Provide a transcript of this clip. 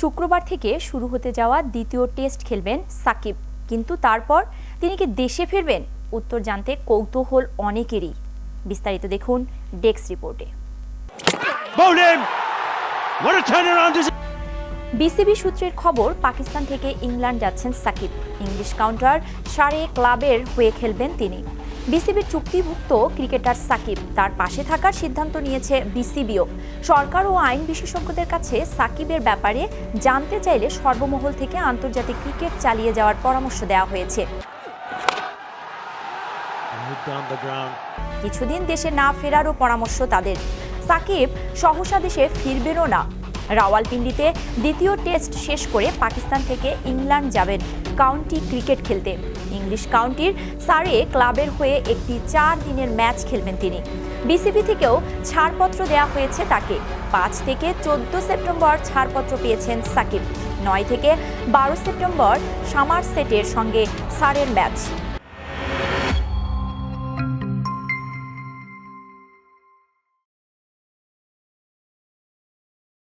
শুক্রবার থেকে শুরু হতে যাওয়া দ্বিতীয় টেস্ট খেলবেন সাকিব। কিন্তু তারপর তিনি কি দেশে ফিরবেন? উত্তর জানতে কৌতূহল অনেকেরই। বিস্তারিত দেখুন ডেক্স রিপোর্টে। বিসিবি সূত্রের খবর পাকিস্তান থেকে ইংল্যান্ড যাচ্ছেন সাকিব। ইংলিশ কাউন্টার সারে ক্লাবের হয়ে খেলবেন তিনি। বিসিবির চুক্তিভুক্ত ক্রিকেটার সাকিব তার পাশে থাকার সিদ্ধান্ত নিয়েছে বিসিবিও। সরকার ও আইন বিশেষজ্ঞদের কাছে সাকিবের ব্যাপারে জানতে চাইলে সর্বমহল থেকে আন্তর্জাতিক ক্রিকেট চালিয়ে যাওয়ার পরামর্শ দেওয়া হয়েছে. কিছুদিন দেশে না ফেরারও পরামর্শ তাদের। সাকিব সহসা দেশে ফিরবেনও না। রাওয়ালপিন্ডিতে দ্বিতীয় টেস্ট শেষ করে পাকিস্তান থেকে ইংল্যান্ড যাবেন কাউন্টি ক্রিকেট খেলতে। ইংলিশ কাউন্টির সারে ক্লাবের হয়ে একটি চার দিনের ম্যাচ খেলবেন তিনি। বিসিবি থেকেও ছাড়পত্র দেওয়া হয়েছে তাকে। পাঁচ থেকে চোদ্দ সেপ্টেম্বর ছাড়পত্র পেয়েছেন সাকিব। নয় থেকে বারো সেপ্টেম্বর সামার সেটের সঙ্গে সারের ম্যাচ।